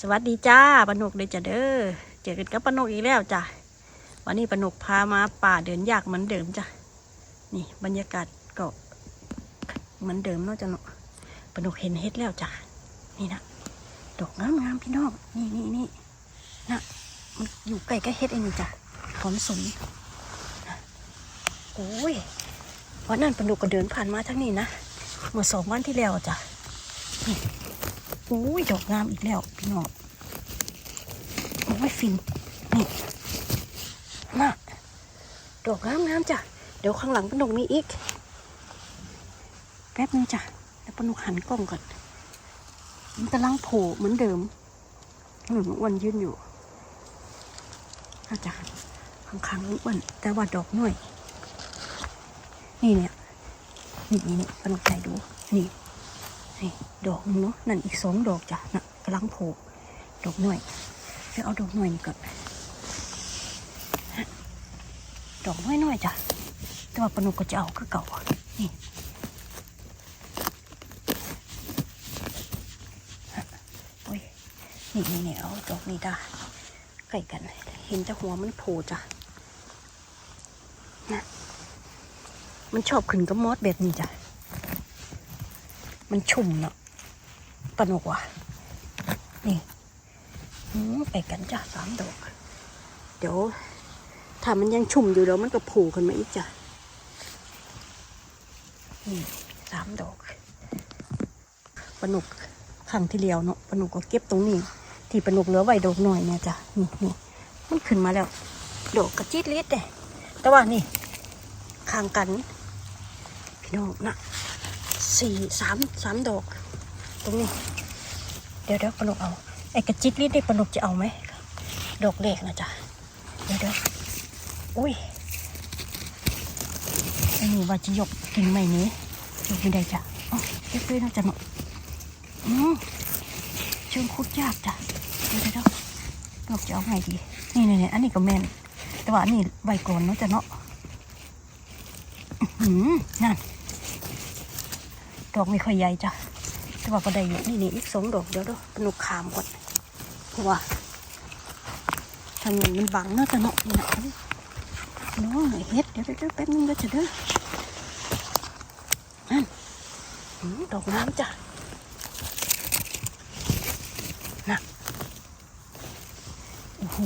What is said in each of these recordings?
สวัสดีจ้าปนกเลยจ้ะเด้อเจอกันกับปนกอีกแล้วจ้ะวันนี้ปนกพามาป่าเดินยากเหมือนเดิมจ้ะนี่บรรยากาศก็เหมือนเดิมเนาะจ้ะเนาะปนกเห็นเฮ็ดแล้วจ้ะนี่นะดอกงามงามๆพี่น้องนี่นี่นี่นะมันอยู่ใกล้กับเฮ็ดเองจ้ะหอมสนโอ้ยวันนั้นปนกก็เดินผ่านมาทั้งนี้นะเมื่อสองวันที่แล้วจ้ะนี่ อ้ยดอกงามอีกแล้วพี่น้องโอ้ยฟินนี่น่ะดอกงามงามจ้ะเดี๋ยวข้างหลังปนกมีอีก แป๊บนึงจ้ะแล้วปนกหันกล้องก่อนมันกำลังโผล่เหมือนเดิมหนุนอ้วนยืนอยู่อาจารย์ข้างๆอ้วนแต่ว่าดอกน้อย นี่เนี่ย นี่นี่ปนกใจดู นี่ นี่ดอกนึงเนาะนั่นอีกสองดอกจ้ะน่ะกำลังโผล่ดอกหน่อยเดี๋ยวเอาดอกหน่อยนี่ก่อนดอกน้อยน้อยๆจ้ะแต่ว่าปนุกก็จะเอาคือเก่านี่โอ้ยนี่นี่นี่เอาดอกนี้ได้ใกล้กัน เห็นแต่หัวมันโผล่จ้ะนะมันชอบขึ้นกับมอสแบบนี้จ้ะ มันชุ่มเนาะปนกว่ะนี่ไปกันจ้ะสามดอกเดี๋ยว ถ้ามันยังชุ่มอยู่เดี๋ยวมันก็ผล่ขึ้นมาอีกจ้ะนี่สามดอกปนุกครั้งที่เลียวเนาะปนุกก็เก็บตรงนี้ ที่ปนุกเหลือไว้ดอกหน่อยเนี่ยจ้ะนี่นี่มันขึ้นมาแล้วดอกกระจิตลิดเลยแต่ว่านี่ข้างกัน พี่น้องนะ สี่สามสามดอก ตรงนี้ เดี๋ยวเดี๋ยวปนกเอา ไอ้กระจิกลิดได้ปนกจะเอาไหม ดอกเล็กนะจ๊ะ เดี๋ยวเดี๋ยวอุ้ยไอ้นี่ว่าจะยกกิ่งไม้นี้ยกไม่ได้จ้ะอ๋อเก็บด้วยนะจ๊ะเนาะอืมเชิงคุดยากจ้ะ เดี๋ยวเดี๋ยวเดี๋ยวดอกจะเอาไงดี นี่นี่นี่อันนี้ก็แม่นแต่ว่าอันนี้ใบก่อนเนาะจ๊ะเนาะอื้อหือนั่น ดอกไม่ค่อยใหญ่จ้ะแต่ว่าก็ได้อยู่นี่นี่อีกสองดอกเดี๋ยวดี๋ยวปนุกขามก่อนเพราะว่าทางเงินมันบังเนาะจะเนาะนี่นะน้องเฮ็ดเดี๋ยวเดี๋ยวเดี๋ยวแป๊บนึงเดี๋ยวจะเด้อนั่นดอกน้ำจ้ะน่ะโอ้โห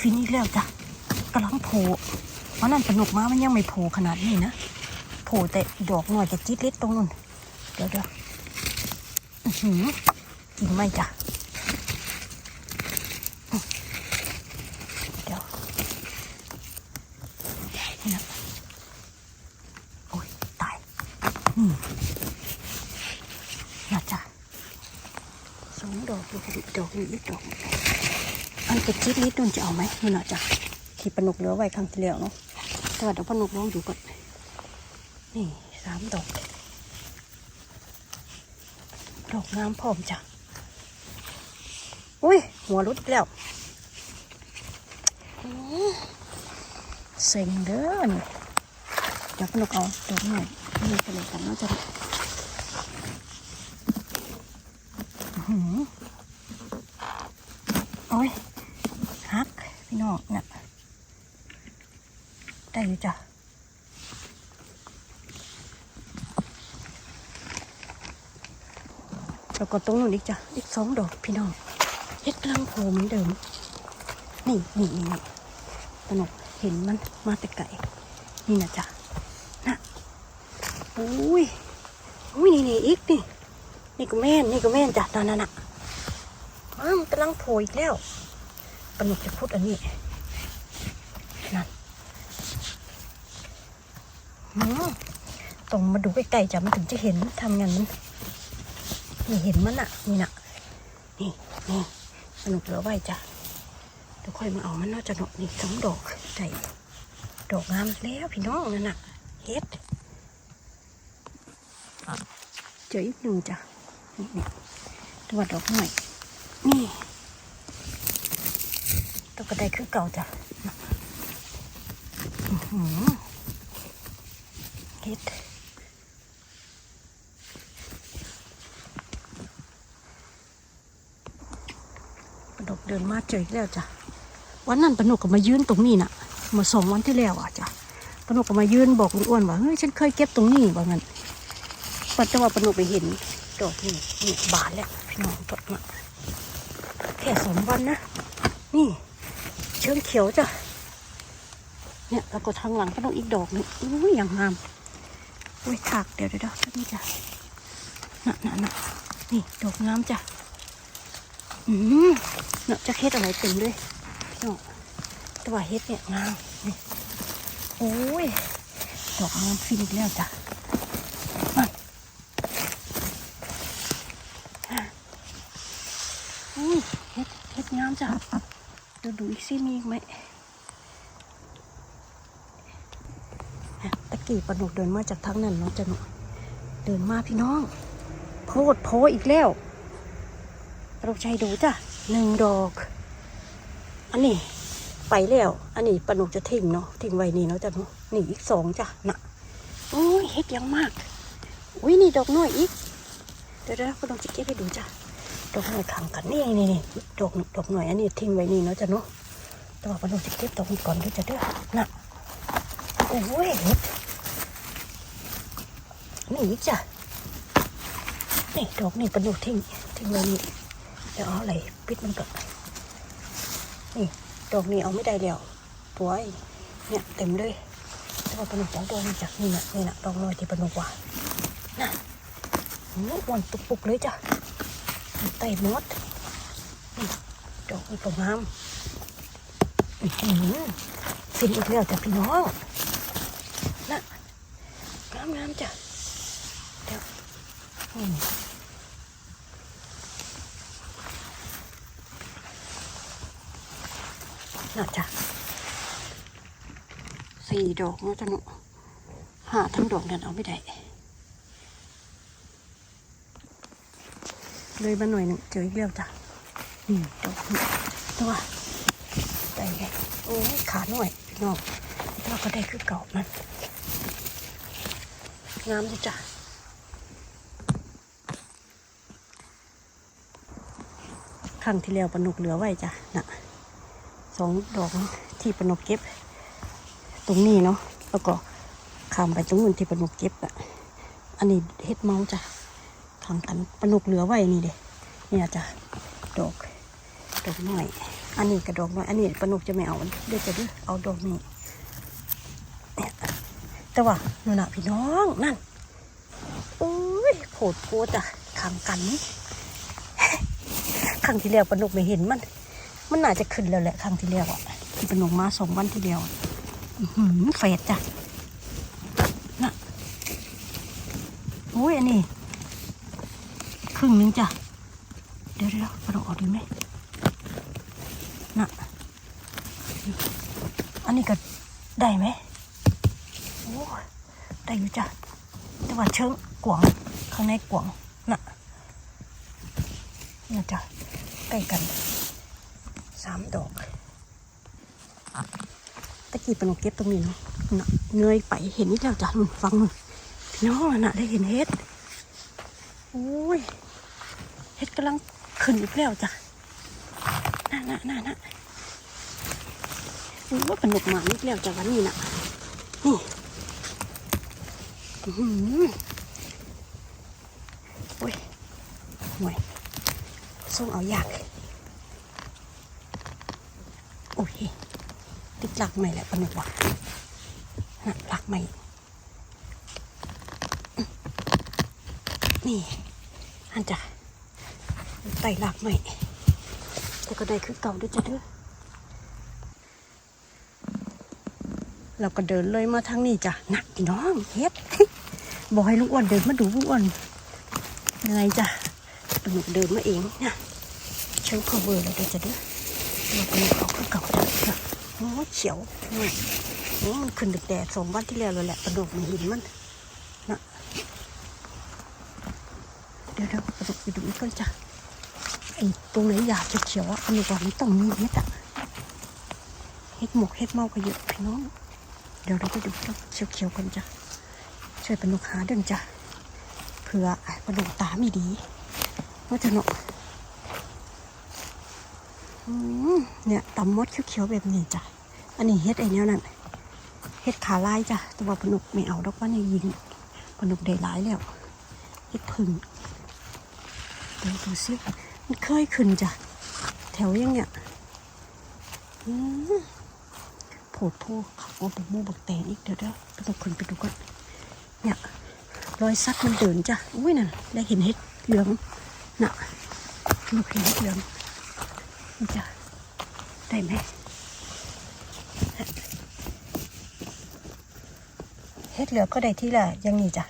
ฟินอีกแล้วจ้ะกำลังโผล่เพราะนั่นปนุกมามันยังไม่โผล่ขนาดนี้นะโผล่แต่ดอกหน่อยจะจิ๊ดเล็ดตรงนู้น เดี๋ยวเดี๋ยวอื้อหือกินไหมจ้ะเดี๋ยวนี่นะโอ้ยตายนี่น่าจ้ะสองดอกดูดิดอกนี้ดอกอันจะจิ๊ดเล็ดนู่นจะเอาไหมนี่น่าจ้ะที่ปนกเหลือไว้ครั้งที่แล้วเนาะแต่ว่าเดี๋ยวปนกลองดูก่อนนี่สามดอก ดอกงามพร้อมจ้ะ อุ้ย หัวรุดแล้วเซ็งเด้อนี่เดี๋ยวพนกเอาดอกหน่อยนี่ไปเลยกันเนาจะอื้อหืโอ้ยฮัก พี่น้องเนี่ยได้อยู่จ้ะ แล้วก็ตรงนู้นอีกจ้ะอีกสองดอกพี่น้องเฮ็ดกลางโผล่เหมือนเดิม นี่นี่นี่สนุกเห็นมันมาแต่ไก่นี่นะจ๊ะนะอุ้ยอุ้ยนี่นี่อีกนี่นี่ก็แม่นนี่ก็แม่นจ้ะนั่นน่ะน่ะอ้าวมันกำลังโผล่อีกแล้วปนุกจะพูดอันนี้นั่นอืมตรงมาดูใกล้ๆจ้ะมันถึงจะเห็นทำงานมัน นี่เห็นมันอะนี่นะนี่นี่สนุกเหลือไว้จ้ะเดี๋ยวค่อยมาเอามันนาะจะเนาะนี่สองดอกใส่ดอกงามแล้วพี่น้องนั่นน่ะเฮ็ดเจออีกหนึ่งจ้ะนี่นี่ตัวดอกหน่อยนี่ตัวกระไดคือเก่าจ้ะอือหือเฮ็ด เดินมาเจออีกแล้วจ้ะวันนั้นปนกก็มายืนตรงนี้น่ะมาสองวันที่แล้วอะจ้ะปนกก็มายืนบอกลุงอ้วนว่าเฮ้ยฉันเคยเก็บตรงนี้ว่างั้นปัจจุบันปนกไปเห็นดอกนี่นี่บานแล้วพี่น้องตดมาแค่สองวันนะนี่เชิงเขียวจ้ะเนี่ยแล้วก็ทางหลังปนกอีกดอกนึงอุ้ยอย่างงามอุ้ยถากเดี๋ยวเดี๋ยวเดี๋ยวนี่จ้ะน่ะน่ะน่ะนี่ดอกงามจ้ะ อืมเนาะจะเฮ็ดอะไรเต็มเลยเนาะแต่ว่าเฮ็ดเนี่ยงามนี่โอ้ยดอกงามฟินอีกแล้วจ้ะมาอุ้ยเฮ็ดเฮ็ดงามจ้ะดูดูอีกซิมีอีกไหมตะกี้ปนุกเดินมาจากทางนั้นเนาะจ้ะเนาะเดินมาพี่น้องโพดโพอีกแล้ว เราใช้ดูจ้ะหนึ่งดอก อันนี้ไปแล้ว อันนี้ปนุกจะทิ้งเนาะทิ้งไว้นี่เนาะจ้ะเนาะนี่อีกสองจ้ะน่ะโอ้ยเฮ็ดยังมากอุ้ยนี่ดอกน้อยอีกเดี๋ยวเดี๋ยวปนุกจะเก็บให้ดูจ้ะดอกน้อยขังกันนี่นี่นี่ดอกดอกน้อยอันนี้ทิ้งไว้นี่เนาะจ้ะเนาะแต่ว่าปนุกจะเก็บดอกนี้ก่อนด้วยจ้ะเด้อน่ะโอ้ยนี่จ้ะนี่ดอกนี่ปนุกทิ้งทิ้งไว้นี่ เดี๋ยวเอาอะไรปิดมันก่อนนี่ดอกนี้เอาไม่ได้แล้วตัวเนี่ยเต็มเลยแต่ว่าปนุกต้องดอกนี้จากนี่นะนี่นะดอกน้อยที่ปนุกว่าน่ะโอ้วันปุกๆเลยจ้ะไต่มดนี่ดอกนี้ก็งามอื้อหือฟินอีกแล้วจ้ะพี่น้องน่ะงามงามๆจ้ะเดี๋ยวอืม น่าจะสี่ดอกนะจันหาทั้งดอกนั้นเอาไม่ได้เลยมาหน่อยหนึ่งเจออีกแล้วจ้ะนี่ดอกนี้ตัวได้ไงโอ้ขาหน่อยพี่น้องเราก็ได้คือเก่ามันงามจ้ะจ้ะครั้งที่แล้วปนุกเหลือไว้จ้ะน่ะ สองดอกที่ปนกเก็บ ตรงนี้เนาะแล้วก็ข้ามไปตรงนู้นที่ปนกเก็บอะอันนี้เฮ็ดเมาจ้ะขังกันปนกเหลือไว้นี่เด้เนี่ยจ้ะดอกดอกน้อย อันนี้กระดอกน้อยอันนี้ปนกจะไม่เอาเดี๋ยวจะเด้อเอาดอกนี้เนี่ยแต่ว่าหนูน่ะพี่น้องนั่นโอ้ยโผดโพจ้ะขังกันนี่ครั้งที่แล้วปนกไม่เห็นมัน มันน่าจะขึ้นแล้วแหละครั้งที่แล้วอะที่เป็นลงมาสองวันที่แล้วหือเฟดจ้ะน่ะโอ้ยอันนี้ครึ่งนึงจ้ะ เดี๋ยวเดี๋ยวกระโดดออกดีไหมน่ะอันนี้ก็ได้ไหมโอ้ได้อยู่จ้ะแต่ว่าเชิงกวางข้างในกวางน่ะเนี่ยจ้ะใกล้กัน สามดอก ตะกี้เป็นเก็บตรงนี้เนาะน่ะเงยไปเห็นนี่แล้วจ้ะนู่นฟังนู่นพี่น้องน่ะได้เห็นเฮ็ดโอ้ยเฮ็ดกำลังขึ้นอีกแล้วจ้ะน่ะน่ะน่ะน่ะโอ้ยเป็นหนกหมาอีกแล้วจ้ะวันนี้น่ะนี่อื้อหือโอ้ยห่วยส่งเอายากโอเค ติดหลักใหม่แหละปนุกว่านะหลักใหม่ นี่ อันจ้ะไต่หลักใหม่ แต่ก็ได้คือเก่าด้วยจ้ะเด้อเราก็เดินเลยมาทางนี้จ้ะหนักอีน้องเฮ็ดบอกให้ลุงอ้วนเดินมาดูลุงอ้วนยังไงจ้ะปนุกเดินมาเองนะเชิง cover เลยเด้อจ้ะเด้อเราไปเอาขึ้นเก่าได้ ค่ะโอ้เขียวนี่นี่มันขึ้นแดดสองวันที่แล้วเลยแหละกระดูกมันหินมันนะเดี๋ยวเดี๋ยวกระดูกไปดูอีกก่อนจ้ะไอ้ตรงไหนหยาบเขียวอะอันนี้ว่ามันต้องมีเห็ดอะเห็ดหมกเห็ดเมาก็เยอะพี่น้อง เดี๋ยวเราไปดูตรงเขียวกันจ้ะช่วยเป็นุกหาเดินจ้ะเผื่อปนุกตาไม่ดีว่าจะเนาะ เนี่ยตำมดเขียวๆแบบนี้จ้ะ อันนี้เฮ็ดไอ้เนี้ยนั่นเฮ็ดขาลายจ้ะ ตัวปนุกไม่เอาดอกว่าในยิงปนุกได้หลายแล้วเฮ็ดพึ่งเดี๋ยวดูสิมันเคยขึ้นจ้ะ แถวยังเนี่ยอืมโผดโพเขาว่าบุกมูบักแตงอีกเดี๋ยวเดี๋ยวปนุกขึ้นไปดูก่อนเนี่ยรอยซัดมันเดินจ้ะ อุ้ยน่ะได้เห็นเฮ็ดเหลืองน่ะปนุกเห็นเฮ็ดเหลือง นี่จ้ะได้ไหมเฮ็ดเหลือก็ได้ที่ละยังนี้จ้ะ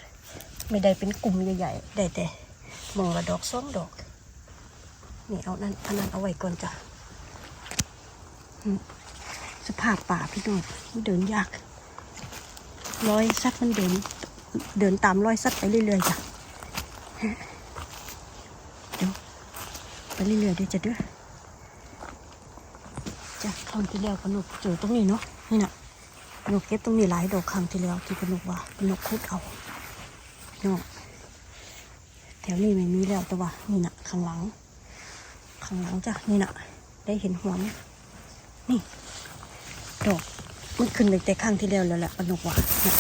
ไม่ได้เป็นกลุ่มใหญ่ๆได้แต่มองละดอกสองดอก นี่เอานั่นอันนั้นเอาไว้ก่อนจ้ะสภาพป่าพี่น้องมันเดินยากร้อยสัตว์มันเดิน เดินตามร้อยสัตว์ไปเรื่อยๆจ้ะเดี๋ยวไปเรื่อยๆเดี๋ยวจะเด้อ จ้ะครั้งที่แล้วก็นุกเจอตรงนี้เนาะนี่น่ะนกเก็บตรงนี้หลายดอกครั้งที่แล้วที่เป็นนกว่าเป็นนกคุดเอาเนาะแถวนี้ไม่มีแล้วแต่ว่านี่นะข้างหลัง ข้างหลังจ้ะนี่นะได้เห็นหัวไหมนี่ดอกมันขึ้นเลยแต่ข้างที่แล้วแล้วแหละปนกว่าเนี่ย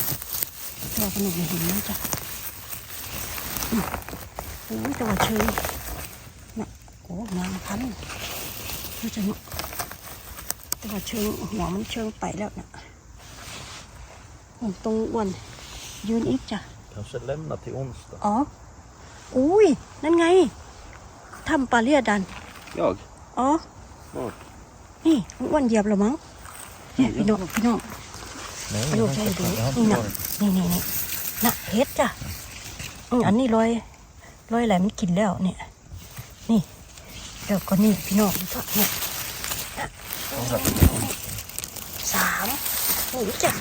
ต่ว่าปนกไม่เห็นนะจ้ะโอ้ยแต่ว่าเชยน่ะโอ้งามพันนี่จะเนาะ ว่าเชิงหัวมันเชิงไปแล้วน่ะตรงอ้วนยืนอีกจ้ะ Kanske lämna till onsdag. อ๋อ อุ้ย นั่นไงทำปลาเลียดัน Jag? อ๋อ Var? นี่ลุงอ้วนเหยียบแล้วมั้งเนี่ยพี่น้องพี่น้อง Nej, พี่น้องใช่ดูนี่นะนี่นี่นี่น่ะเฮ็ดจ้ะอืมอันนี้ลอยลอยอะไรมันกินแล้วเนี่ย นี่เดี๋ยวก็นี่พี่น้องเนี่ย สามนี่จ้ะ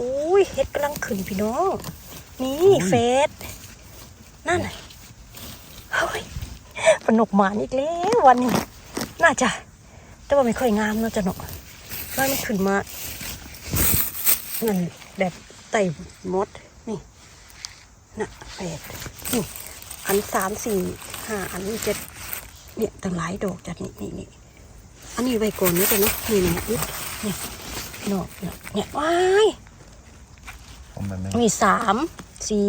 อุ้ยเฮ็ดกำลังขึ้นพี่น้อง นี่เฟสนั่นน่ะเฮ้ยปนกหมานอีกแล้ววันนี้ น่าจะ แต่ว่าไม่ค่อยงามเนาะจ้ะเนาะว่ามันขึ้นมานั่นแบบไต่มด นี่น่ะแปดนี่ อันสามสี่ห้าอันนี้เจ็ดเนี่ยตั้งหลายดอกจัดนี่นี่นี่ อันนี้ไว้ก่อนนะจ้ะเนาะนี่นี่นี่นี่ดอกเนี่ยเนี่ยว้าย Kom med mig. มีสามสี่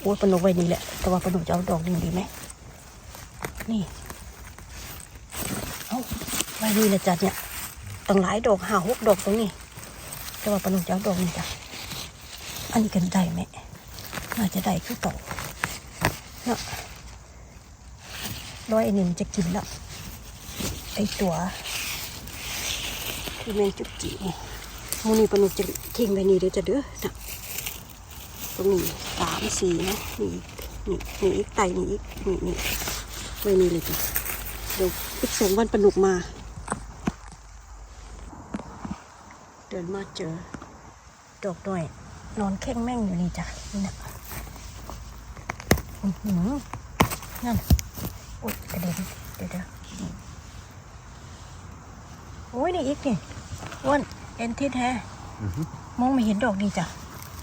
โอ้ยปนุกไว้นี่แหละ แต่ว่าปนุกจะเอาดอกหนึ่งดีไหมนี่เอาไว้นี่แหละจ้ะเนี่ยตั้งหลายดอกห้าหกดอกตรงนี้ แต่ว่าปนุกจะเอาดอกหนึ่งจ้ะอันนี้กันได้ไหมน่าจะได้คือเก่าเนาะร้อยอันหนึ่งจะกินละ ไอตัวที่แมงจุกจีมูนี่ปนุกจะทิ้งไว้นี่เดี๋ยวจะเด้อนะตรงนี้สามสี่นะนี่นี่นี่อีกไตนี่อีกนี่นี่ไว้นี่เลยจ้ะเดี๋ยวอีกสองวันปนุกมา เดินมาเจอดอกด้อยนอนแข้งแม่งอยู่นี่จ้ะนี่นะอื้อหือนั่นโอ๊ยกระเด็นเดี๋ยวเดี๋ยว โอ้ยนี่อีกนี่อ้วนเอ็นทิศแฮ Mhm. มองไม่เห็นดอกนี่จ้ะ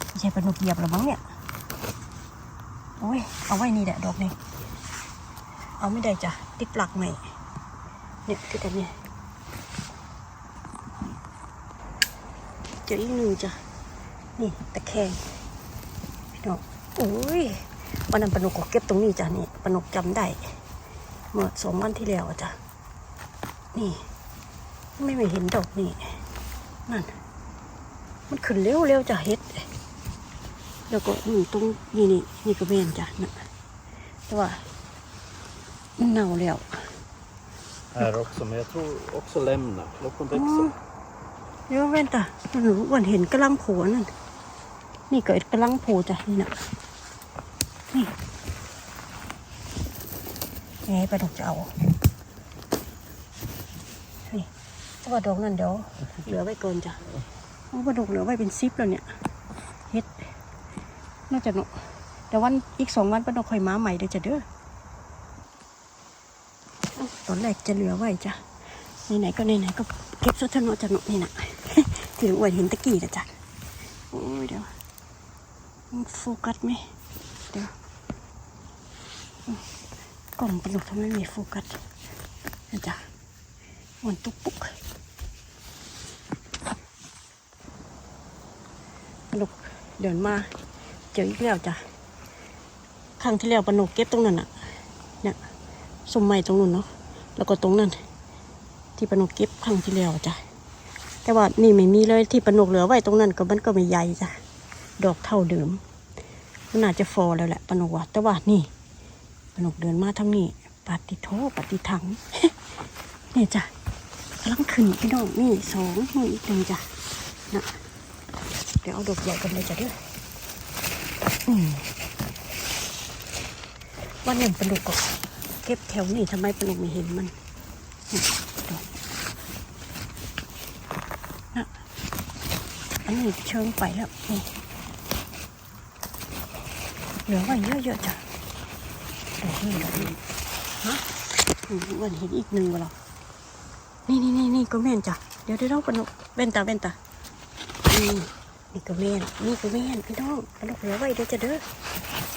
ไม่ใช่ปลาหนุกเหยียบหรอมั้งเนี่ยโอ้ยเอาไว้นี่แหละดอกนี้เอาไม่ได้จ้ะติดปลักใหม่เนี่ยคือกันเนี่ยเจออีกหนึ่งจ้ะนี่ตะแคงพี่น้องโอ้ยวันนั้นปลาหนุกก็เก็บตรงนี้จ้ะนี่ปลาหนุกจำได้เมื่อสองวันที่แล้วอะจ้ะนี่ ไม่ไม่เห็นดอกนี่นั่น มันขึ้นเร็วเร็วๆจ้ะเฮ็ด แล้วก็อืมตรงนี่นี่นี่ก็เมนจ้ะนะแต่ว่ามันเน่าแล้ว Här också, men jag tror också lämna. Låt dem อ๋อ växa. เดี๋ยวเว้นจ้ะหนูวันเห็นกำลังโผล่นั่น นี่ก็กำลังโผล่จ้ะนี่นะนี่ไงไปดอกจะเอานี่ แต่ว่าดอกนั่นเดี๋ยวเหลือไว้ก่อนจ้ะเพราะว่าดอกเหลือไว้เป็นซิปแล้วเนี่ยเฮ็ดน่าจะเนาะแต่วันอีกสองวันป้าดอกค่อยมาใหม่เดี๋ยวจะเด้อเอ้าตอนแรกจะเหลือไว้จ้ะไหนๆก็ไหนๆก็เก็บสุดทนอจะเนาะนี่นะที่ลุงอ้วนเห็นตะกี้นะจ้ะโอ้ยเดี๋ยวมันโฟกัสไหมเดี๋ยวอืมกล่องปลาดุกทำไมไม่โฟกัสนะจ๊ะมันตุกปุก นุกเดินมาเจออีกแล้วจ้ะครั้งที่แล้วปนุกเก็บตรงนั้นอะเนี่ยสมใหม่ตรงนู้นเนาะแล้วก็ตรงนั้น ที่ปนุกเก็บครั้งที่แล้วจ้ะแต่ว่านี่ไม่มีเลยที่ปนุกเหลือไว้ตรงนั้นก็มันก็ไม่ใหญ่จ้ะดอกเท่าเดิมมันน่าจจะฟอแล้วแหละปนุกว่าแต่ว่านี่ปนุกเดินมาทางนี้ปฏิโทปฏิถังเนี่ยจ้ะกำลังขึ้นพี่น้องนี่สองนี่อีกหนึ่งจ้ะนะ ดี๋ยวเอาดอกใหญ่กันเลยจ้ะเด้อวันหนึ่งปนุกก็เก็บแถวนี่ทำไมปนุกไม่เห็นมันนี่ดอกนะอันนี้เชิงไปแล้วนี่เหลือไว้เยอะๆจ้ะดอกนี้ดอกนี้ฮะอืมวันเห็นอีกหนึ่งวะเหรอนี่นี่นี่นี่ก็แม่นจ้ะเดี๋ยวเดี๋ยวเราปนกเว้นตาเว้นตานี่ นี่ก็แม่นนี่ก็แม่นพี่น้องปนกเหลือไว้เดี๋ยวจะเด้อ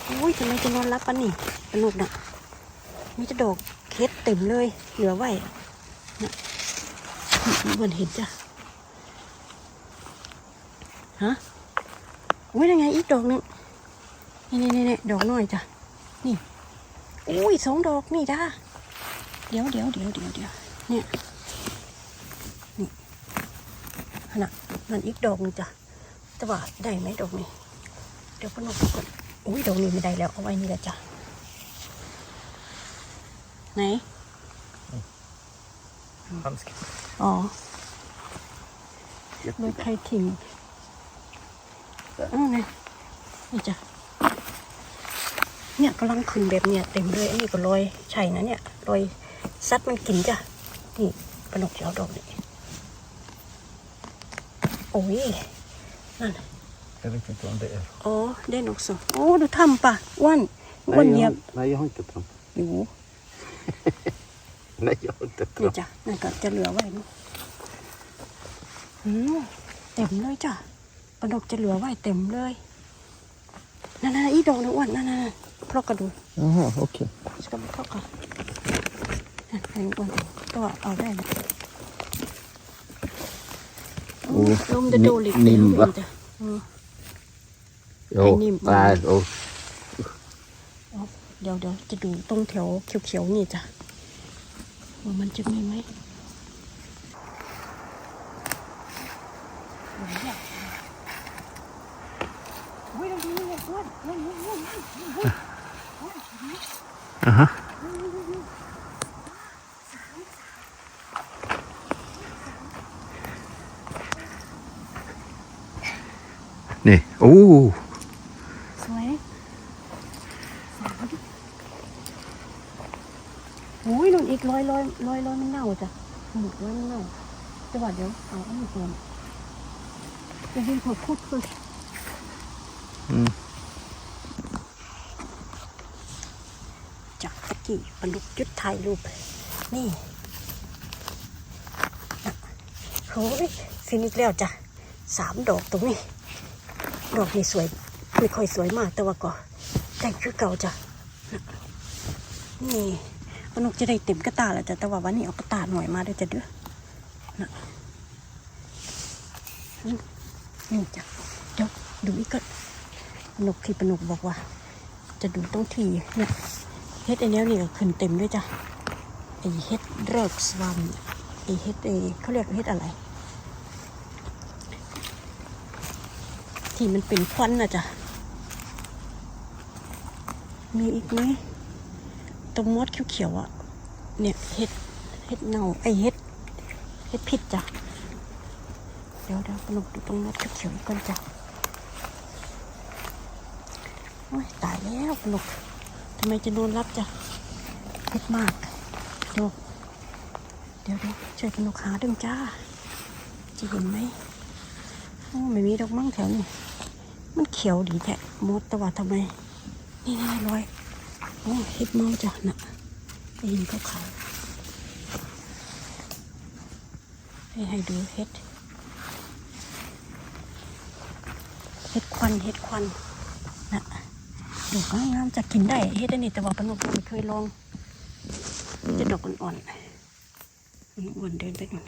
โอ้ยทำไมจะนอนรับปันนี่ปนกน่ะมีจะดอกเคสเต็มเลย เหลือไว้น่ะเหมือนเห็นจ้ะฮะโอ้ยยังไงอีกดอกหนึงนี่นี่นี่ดอกน้อยจ้ะนี่โอ้ยสองดอกนี่ด้าเดี๋ยวเดี๋ยวเดี๋ยวเดี๋ยวเดี๋ยวเนี่ยนี่ขนาดมันอีกดอกหนึงจ้ะ แต่ว่าได้ไหมดอกนี้ เดี๋ยวพนกดูก่อนอุ้ยดอกนี้ไม่ได้แล้วเอาไว้นี่แหละจ้ะไหน Handske. อ๋อโดยใครทิ้งอ้าวนี่นี่จ้ะเนี่ยกำลังขึ้นแบบเนี้ยเต็มเลยอันนี้ก็ลอยใช่นะเนี่ยลอยซัดมันกินจ้ะนี่ปนกจะเอาดอกนี้โอ้ย นั่น Jag vet inte om det är. อ๋อได้นกสโอ้ดูทำปะอ้วนอ้วนเหยียบ jag, nej, jag har inte trampat. อยู่ Nej, jag har inte นี่จ้ะนั่นก็จะเหลือไว้นอะอืมเต็มเลยจ้ะปลาดกจะเหลือไว้เต็มเลยนั่นนั่นอีดอกนึงอ้วนนั่นนั่นพราะกระดูก Jaha, okej. สกับเพรากระนั่นอันนี้อ้วนก็เอาได้นะโอ้ลม จะโดนลินิ่มปะจ้ะอืม Jo, Anh Nim, nej, ừ. oh. เดี๋ยวเดี๋ยวจะดูตรงแถวเขียวๆนี่จ้ะว่ามันจะมีไหมอุ้ยตรงนี้เนี่ยอ้วนอ้วนอ้วนอ้วนอ้วน Aha. Nej, oh! สวยสามโอ้ยนุ่นอีกร้อยร้อยร้อยร้อยมันเน่าจ้ะหมดร้อยมันเน่าจะว่าเดี๋ยวเอาอันนี้ก่อนจะให้ผมพูดคุย Mm. จากตะกี้ปลุกจุดถ่ายรูปนี่อะโอ้ยฟินอีกแล้วจ้ะสามดอกตรงนี้ ดอกนี้สวยไม่ค่อยสวยมากแต่ว่าก็ได้คือเก่าจ้ะนะนี่ ปนุกจะได้เต็มกระตาแล้วจ้ะแต่ว่าวันนี้เอากระตาหน่อยมาด้วยจ้ะเด้อนะนี่จ้ะเดี๋ยวดูอีกก่อนปนุกที่ปนุกบอกว่า จะดูต้องทีเนี่ยเฮ็ดไอันนี้นี่ก็ขึ้นเต็มด้วยจ้ะไอเฮ็ดเริกสวามไอเฮ็ดไอเขาเรียกเฮ็ดอะไร ที่มันเป็นควันนะจ๊ะมีอีกไหม ตรงมดเขียวๆอะ เนี่ยเห็ดเห็ดเน่าไอเห็ดเห็ดผิดจ้ะ เดี๋ยวเดี๋ยวปลุกดูตรงมดเขียวๆอีกก่อนจ้ะโอ้ยตายแล้วปลุกทำไมจะโดนรับจ้ะเห็ดมากเดี๋ยวเดี๋ยวเดี๋ยวช่วยปลุกหาดึงจ้า จะเห็นไหมโอ้ไม่มีดอกมั่งแถวนี้มันเขียวดีแท้มดแต่ว่าทำไม นี่นี่ลอย โอ้เห็ดเมาจ้ะน่ะได้ยินเขาขาวให้ให้ดูเห็ด เห็ดควัน เห็ดควันน่ะดอกงามๆจะกินได้เห็ดอันนี้แต่ว่าปนุกไม่เคยลองจะดอกอ่อนอ้วนเดินไปนู่น